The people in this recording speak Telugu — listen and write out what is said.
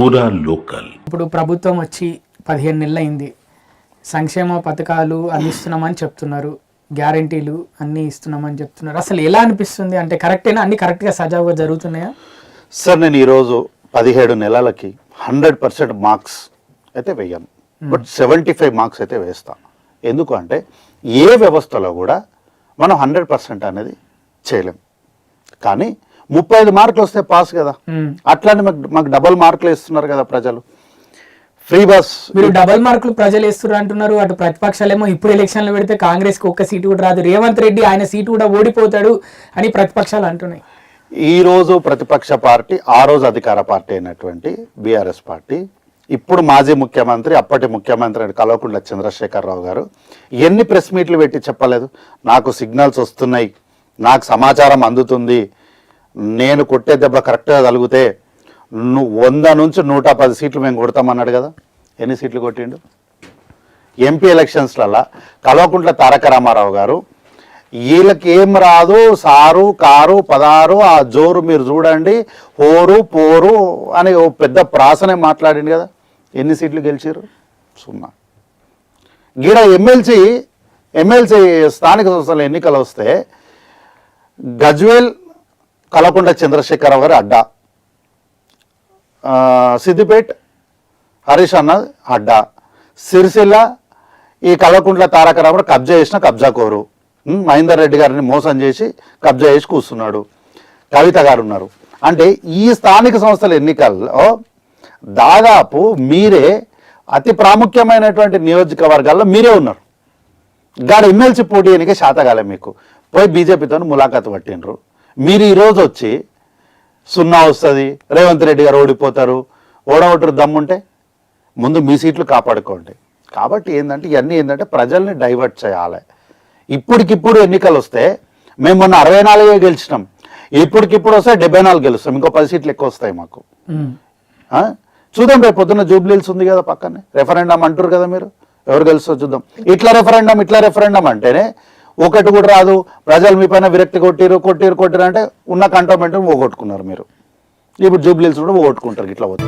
పూరా లోకల్. ఇప్పుడు ప్రభుత్వం వచ్చి పదిహేను నెలలు అయింది సంక్షేమ పథకాలు అందిస్తున్నామని చెప్తున్నారు. గ్యారంటీలు అన్నీ ఇస్తున్నామని చెప్తున్నారు. అసలు ఎలా అనిపిస్తుంది? అంటే కరెక్టేనా? అన్ని కరెక్ట్గా సజావుగా జరుగుతున్నాయా? సార్ నేను ఈరోజు పదిహేడు నెలలకి హండ్రెడ్ పర్సెంట్ మార్క్స్ అయితే వేయను. బట్ సెవెంటీ ఫైవ్ మార్క్స్ అయితే వేస్తా. ఎందుకు అంటే ఏ వ్యవస్థలో కూడా మనం హండ్రెడ్ పర్సెంట్ అనేది చేయలేం. కానీ ముప్పై ఐదు మార్కులు వస్తే పాస్ కదా. మ్మ్. అట్లానే మాకు మాకు డబల్ మార్కులు ఇస్తున్నారు కదా ప్రజలు. Free bus. మీరు డబల్ మార్కులు ప్రజలు ఇస్తున్నారు అంటున్నారు. అటు ప్రతిపక్షాలేమో ఇప్పుడు ఎలక్షన్లు పెడితే కాంగ్రెస్కి ఒక్క సీటు కూడా రాదు. రేవంత్ రెడ్డి ఆయన సీటు కూడా ఓడిపోతాడు అని ప్రతిపక్షాలు అంటున్నాయి. ఈ రోజు ప్రతిపక్ష పార్టీ ఆ రోజు అధికార పార్టీ అయినటువంటి బీఆర్ఎస్ పార్టీ ఇప్పుడు మాజీ ముఖ్యమంత్రి అప్పటి ముఖ్యమంత్రి అయిన కల్వకుంట్ల చంద్రశేఖరరావు గారు ఎన్ని ప్రెస్ మీట్లు పెట్టి చెప్పలేదు. నాకు సిగ్నల్స్ వస్తున్నాయి. నాకు సమాచారం అందుతుంది. నేను కొట్టే దెబ్బ కరెక్ట్గా తగిలితే నువ్వు వంద నుంచి నూట పది సీట్లు మేము కొడతామన్నాడు కదా. ఎన్ని సీట్లు కొట్టిండు? ఎంపీ ఎలక్షన్స్లలో. కల్వకుంట్ల తారక రామారావు గారు వీళ్ళకి ఏం రాదు సారు కారు పదారు ఆ జోరు మీరు చూడండి హోరు పోరు అని ఓ పెద్ద ప్రాసనే మాట్లాడింది కదా. ఎన్ని సీట్లు గెలిచారు సున్నా. గీడ ఎమ్మెల్సీ ఎమ్మెల్సీ స్థానిక సంస్థల ఎన్నికలు వస్తే గజ్వేల్ కలకుండ చంద్రశేఖరరావు గారి అడ్డా. సిద్దిపేట్ హరీష్ అన్న అడ్డా. సిరిసిల్ల ఈ కల్వకుంట్ల తారక కబ్జా చేసిన కబ్జా కోరు. మహేందర్ రెడ్డి గారిని మోసం చేసి కబ్జా చేసి కూర్చున్నాడు. కవిత గారు ఉన్నారు. అంటే ఈ స్థానిక సంస్థల ఎన్నికల్లో దాదాపు మీరే అతి ప్రాముఖ్యమైనటువంటి నియోజకవర్గాల్లో మీరే ఉన్నారు. గాడ ఎమ్మెల్సీ పోటీ ఎన్నిక శాతగాలే మీకు. పోయి బీజేపీతో ములాఖాతు పట్టినరు మీరు ఈరోజు వచ్చి సున్నా వస్తుంది రేవంత్ రెడ్డి గారు ఓడిపోతారు ఓడగొట్టరు దమ్ముంటే ముందు మీ సీట్లు కాపాడుకోండి. కాబట్టి ఏంటంటే ఇవన్నీ ఏంటంటే ప్రజల్ని డైవర్ట్ చేయాలి. ఇప్పటికిప్పుడు ఎన్నికలు వస్తే మేము మొన్న అరవై నాలుగే గెలిచినాం. ఇప్పటికిప్పుడు వస్తే డెబ్బై నాలుగు గెలుస్తాం. ఇంకో పది సీట్లు ఎక్కువ వస్తాయి మాకు? చూద్దాం రేపు పొద్దున్న జూబ్లీల్స్ ఉంది కదా పక్కనే. రెఫరెండం అంటారు కదా మీరు? ఎవరు గెలుస్తో చూద్దాం. ఇట్లా రెఫరెండం ఇట్లా రెఫరెండం అంటేనే ఒకటి కూడా రాదు. ప్రజలు మీ పైన విరక్తి కొట్టిరు కొట్టిరు కొట్టిరు అంటే ఉన్న కంటోన్మెంట్ పోగొట్టుకున్నారు మీరు. ఇప్పుడు జూబ్లీస్ కూడా పోగొట్టుకుంటారు ఇట్లా పోతే.